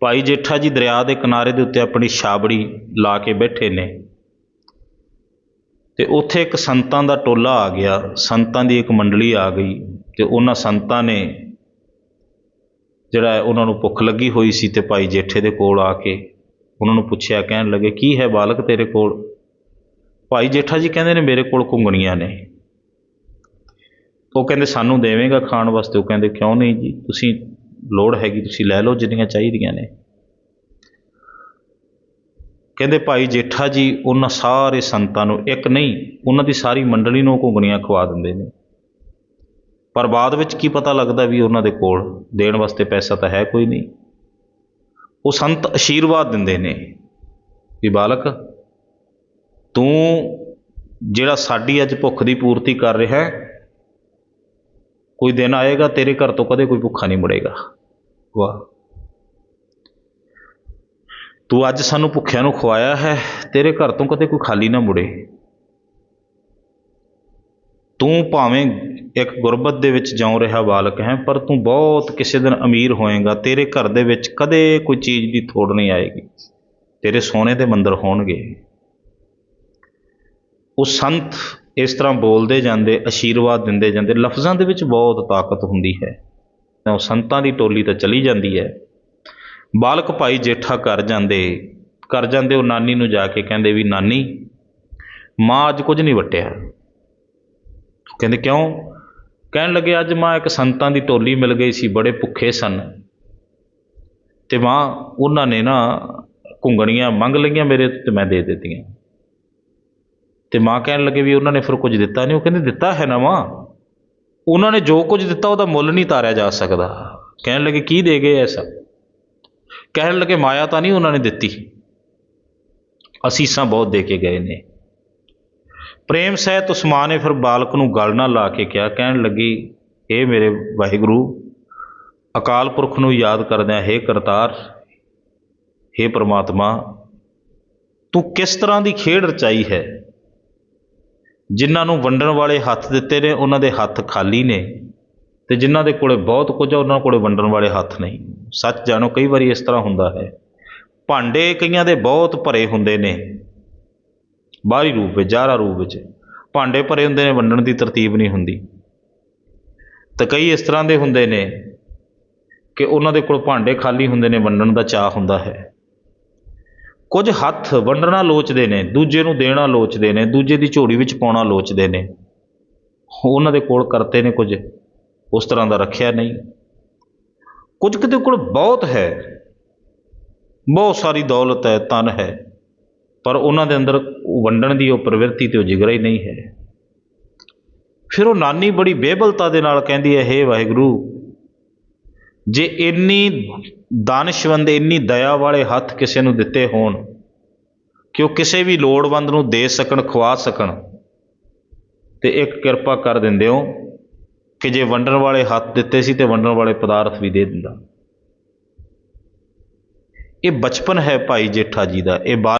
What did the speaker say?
ਭਾਈ ਜੇਠਾ ਜੀ ਦਰਿਆ ਦੇ ਕਿਨਾਰੇ ਦੇ ਉੱਤੇ ਆਪਣੀ ਛਾਬੜੀ ਲਾ ਕੇ ਬੈਠੇ ਨੇ। ਤੇ ਉੱਥੇ ਇੱਕ ਸੰਤਾਂ ਦਾ ਟੋਲਾ ਆ ਗਿਆ। ਸੰਤਾਂ ਦੀ ਇੱਕ ਮੰਡਲੀ ਆ ਗਈ ਤੇ ਉਹਨਾਂ ਸੰਤਾਂ ਨੇ ਜਿਹੜਾ ਉਹਨਾਂ ਨੂੰ ਭੁੱਖ ਲੱਗੀ ਹੋਈ ਸੀ ਤੇ ਭਾਈ ਜੇਠੇ ਦੇ ਕੋਲ ਆ ਕੇ ਉਹਨਾਂ ਨੂੰ ਪੁੱਛਿਆ, ਕਹਿਣ ਲੱਗੇ, ਕੀ ਹੈ ਬਾਲਕ ਤੇਰੇ ਕੋਲ? ਭਾਈ ਜੇਠਾ ਜੀ ਕਹਿੰਦੇ ਨੇ, ਮੇਰੇ ਕੋਲ ਘੁੰਗਣੀਆਂ ਨੇ। ਉਹ ਕਹਿੰਦੇ, ਸਾਨੂੰ ਦੇਵੇਂਗਾ ਖਾਣ ਵਾਸਤੇ। ਉਹ ਕਹਿੰਦੇ, ਕਿਉਂ ਨਹੀਂ ਜੀ? ਤੁਸੀਂ ਲੋੜ ਹੈਗੀ, ਤੁਸੀਂ ਲੈ ਲਓ ਜਿੰਨੀਆਂ ਚਾਹੀਦੀਆਂ ਨੇ। ਕਹਿੰਦੇ ਭਾਈ ਜੇਠਾ ਜੀ, ਉਹਨਾਂ ਸਾਰੇ ਸੰਤਾਂ ਨੂੰ ਇੱਕ ਨਹੀਂ, ਉਹਨਾਂ ਦੀ ਸਾਰੀ ਮੰਡਲੀ ਨੂੰ ਘੁੰਗਣੀਆਂ ਖਵਾ ਦਿੰਦੇ ਨੇ। ਪਰ ਬਾਅਦ ਵਿੱਚ ਕੀ ਪਤਾ ਲੱਗਦਾ ਵੀ ਉਹਨਾਂ ਦੇ ਕੋਲ ਦੇਣ ਵਾਸਤੇ ਪੈਸਾ ਤਾਂ ਹੈ ਕੋਈ ਨਹੀਂ। ਉਹ ਸੰਤ ਆਸ਼ੀਰਵਾਦ ਦਿੰਦੇ ਨੇ ਵੀ ਬਾਲਕ, ਤੂੰ ਜਿਹੜਾ ਸਾਡੀ ਅੱਜ ਭੁੱਖ ਦੀ ਪੂਰਤੀ ਕਰ ਰਿਹਾ ਹੈ ਕੋਈ ਦਿਨ ਆਏਗਾ, ਤੇਰੇ ਘਰ ਤੋਂ ਕਦੇ ਕੋਈ ਭੁੱਖਾ ਨਹੀਂ ਮੁੜੇਗਾ। ਵਾਹ। ਤੂੰ ਅੱਜ ਸਾਨੂੰ ਭੁੱਖਿਆਂ ਨੂੰ ਖਵਾਇਆ ਹੈ, ਤੇਰੇ ਘਰ ਤੋਂ ਕਦੇ ਕੋਈ ਖਾਲੀ ਨਾ ਮੁੜੇ। ਤੂੰ ਭਾਵੇਂ ਇੱਕ ਗੁਰਬਤ ਦੇ ਵਿੱਚ ਜਿਉਂ ਰਿਹਾ ਬਾਲਕ ਹੈ, ਪਰ ਤੂੰ ਬਹੁਤ ਕਿਸੇ ਦਿਨ ਅਮੀਰ ਹੋਏਗਾ। ਤੇਰੇ ਘਰ ਦੇ ਵਿੱਚ ਕਦੇ ਕੋਈ ਚੀਜ਼ ਦੀ ਥੋੜ ਨਹੀਂ ਆਏਗੀ। ਤੇਰੇ ਸੋਨੇ ਦੇ ਮੰਦਰ ਹੋਣਗੇ। ਉਹ ਸੰਤ ਇਸ ਤਰ੍ਹਾਂ ਬੋਲਦੇ ਜਾਂਦੇ ਆਸ਼ੀਰਵਾਦ ਦਿੰਦੇ ਜਾਂਦੇ, ਲਫ਼ਜ਼ਾਂ ਦੇ ਵਿੱਚ ਬਹੁਤ ਤਾਕਤ ਹੁੰਦੀ ਹੈ। ਤਾਂ ਉਹ ਸੰਤਾਂ ਦੀ ਟੋਲੀ ਤਾਂ ਚਲੀ ਜਾਂਦੀ ਹੈ। ਬਾਲਕ ਭਾਈ ਜੇਠਾ ਕਰ ਜਾਂਦੇ ਕਰ ਜਾਂਦੇ ਉਹ ਨਾਨੀ ਨੂੰ ਜਾ ਕੇ ਕਹਿੰਦੇ ਵੀ, ਨਾਨੀ, ਮਾਂ ਅੱਜ ਕੁਝ ਨਹੀਂ ਵਟਿਆ। ਕਹਿੰਦੇ, ਕਿਉਂ? ਕਹਿਣ ਲੱਗੇ, ਅੱਜ ਮਾਂ ਇੱਕ ਸੰਤਾਂ ਦੀ ਟੋਲੀ ਮਿਲ ਗਈ ਸੀ, ਬੜੇ ਭੁੱਖੇ ਸਨ। ਤੇ ਮਾਂ, ਉਹਨਾਂ ਨੇ ਨਾ ਘੁੰਗਣੀਆਂ ਮੰਗ ਲਈਆਂ ਮੇਰੇ ਤੋਂ ਤੇ ਮੈਂ ਦੇ ਦਿੱਤੀਆਂ। ਤੇ ਮਾਂ ਕਹਿਣ ਲੱਗੇ ਵੀ ਉਹਨਾਂ ਨੇ ਫਿਰ ਕੁਝ ਦਿੱਤਾ ਨਹੀਂ, ਉਹ ਕਹਿੰਦੇ ਦਿੱਤਾ ਹੈ ਨਾ ਮਾਂ। ਉਹਨਾਂ ਨੇ ਜੋ ਕੁਝ ਦਿੱਤਾ ਉਹਦਾ ਮੁੱਲ ਨਹੀਂ ਤਾਰਿਆ ਜਾ ਸਕਦਾ। ਕਹਿਣ ਲੱਗੇ ਕੀ ਦੇ ਗਏ ਐਸਾ ਕਹਿਣ ਲੱਗੇ ਮਾਇਆ ਤਾਂ ਨਹੀਂ ਉਹਨਾਂ ਨੇ ਦਿੱਤੀ। ਅਸੀਸਾਂ ਬਹੁਤ ਦੇ ਕੇ ਗਏ ਨੇ। ਪ੍ਰੇਮ ਸਹਿਤ ਉਸ ਮਾਂ ਨੇ ਫਿਰ ਬਾਲਕ ਨੂੰ ਗਲ ਨਾਲ ਲਾ ਕੇ ਕਿਹਾ, ਕਹਿਣ ਲੱਗੀ, ਇਹ ਮੇਰੇ ਵਾਹਿਗੁਰੂ, ਅਕਾਲ ਪੁਰਖ ਨੂੰ ਯਾਦ ਕਰਦਿਆਂ ਹੇ ਕਰਤਾਰ, ਹੇ ਪ੍ਰਮਾਤਮਾ, ਤੂੰ ਕਿਸ ਤਰ੍ਹਾਂ ਦੀ ਖੇਡ ਰਚਾਈ ਹੈ? ਜਿਨ੍ਹਾਂ ਨੂੰ ਵੰਡਣ ਵਾਲੇ ਹੱਥ ਦਿੱਤੇ ਨੇ, ਉਹਨਾਂ ਦੇ ਹੱਥ ਖਾਲੀ ਨੇ ਅਤੇ ਜਿਨ੍ਹਾਂ ਦੇ ਕੋਲ ਬਹੁਤ ਕੁਝ ਆ, ਉਹਨਾਂ ਕੋਲ ਵੰਡਣ ਵਾਲੇ ਹੱਥ ਨਹੀਂ। ਸੱਚ ਜਾਣੋ, ਕਈ ਵਾਰੀ ਇਸ ਤਰ੍ਹਾਂ ਹੁੰਦਾ ਹੈ। ਭਾਂਡੇ ਕਈਆਂ ਦੇ ਬਹੁਤ ਭਰੇ ਹੁੰਦੇ ਨੇ, ਬਾਹਰੀ ਰੂਪ ਵਿੱਚ ਜ਼ਾਹਰਾ ਰੂਪ ਵਿੱਚ। ਭਾਂਡੇ ਭਰੇ ਹੁੰਦੇ ਨੇ, ਵੰਡਣ ਦੀ ਤਰਤੀਬ ਨਹੀਂ ਹੁੰਦੀ। ਤਾਂ ਕਈ ਇਸ ਤਰ੍ਹਾਂ ਦੇ ਹੁੰਦੇ ਨੇ ਕਿ ਉਹਨਾਂ ਦੇ ਕੋਲ ਭਾਂਡੇ ਖਾਲੀ ਹੁੰਦੇ ਨੇ, ਵੰਡਣ ਦਾ ਚਾਹ ਹੁੰਦਾ ਹੈ। ਕੁਝ ਹੱਥ ਵੰਡਣਾ ਲੋਚਦੇ ਨੇ, ਦੂਜੇ ਨੂੰ ਦੇਣਾ ਲੋਚਦੇ ਨੇ, ਦੂਜੇ ਦੀ ਝੋਲੀ ਵਿੱਚ ਪਾਉਣਾ ਲੋਚਦੇ ਨੇ। ਉਹਨਾਂ ਦੇ ਕੋਲ ਕਰਤੇ ਨੇ ਕੁਝ, ਉਸ ਤਰ੍ਹਾਂ ਦਾ ਰੱਖਿਆ ਨਹੀਂ। ਕੁਝ ਕਿਤੇ ਕੋਲ ਬਹੁਤ ਹੈ, ਬਹੁਤ ਸਾਰੀ ਦੌਲਤ ਹੈ ਤਨ ਹੈ, ਪਰ ਉਹਨਾਂ ਦੇ ਅੰਦਰ ਵੰਡਣ ਦੀ ਉਹ ਪ੍ਰਵਿਰਤੀ ਤੇ ਉਹ ਜਿਗਰਾ ਹੀ ਨਹੀਂ ਹੈ। ਫਿਰ ਉਹ ਨਾਨੀ ਬੜੀ ਬੇਬਲਤਾ ਦੇ ਨਾਲ ਕਹਿੰਦੀ ਹੈ, ਹੇ ਵਾਹਿਗੁਰੂ ਜੇ ਇੰਨੀ ਦਾਨਿਸ਼ਵੰਦ, ਇੰਨੀ ਦਇਆ ਵਾਲੇ ਹੱਥ ਕਿਸੇ ਨੂੰ ਦਿੱਤੇ ਹੋਣ, ਕਿ ਉਹ ਕਿਸੇ ਵੀ ਲੋੜਵੰਦ ਨੂੰ ਦੇ ਸਕਣ ਖਵਾ ਸਕਣ, ਤੇ ਇੱਕ ਕਿਰਪਾ ਕਰ ਦਿੰਦੇ ਹੋ ਕਿ ਜੇ ਵੰਡਣ ਵਾਲੇ ਹੱਥ ਦਿੱਤੇ ਸੀ ਤੇ ਵੰਡਣ ਵਾਲੇ ਪਦਾਰਥ ਵੀ ਦੇ ਦਿੰਦਾ। ਇਹ ਬਚਪਨ ਹੈ ਭਾਈ ਜੇਠਾ ਜੀ ਦਾ, ਇਹ ਬਾ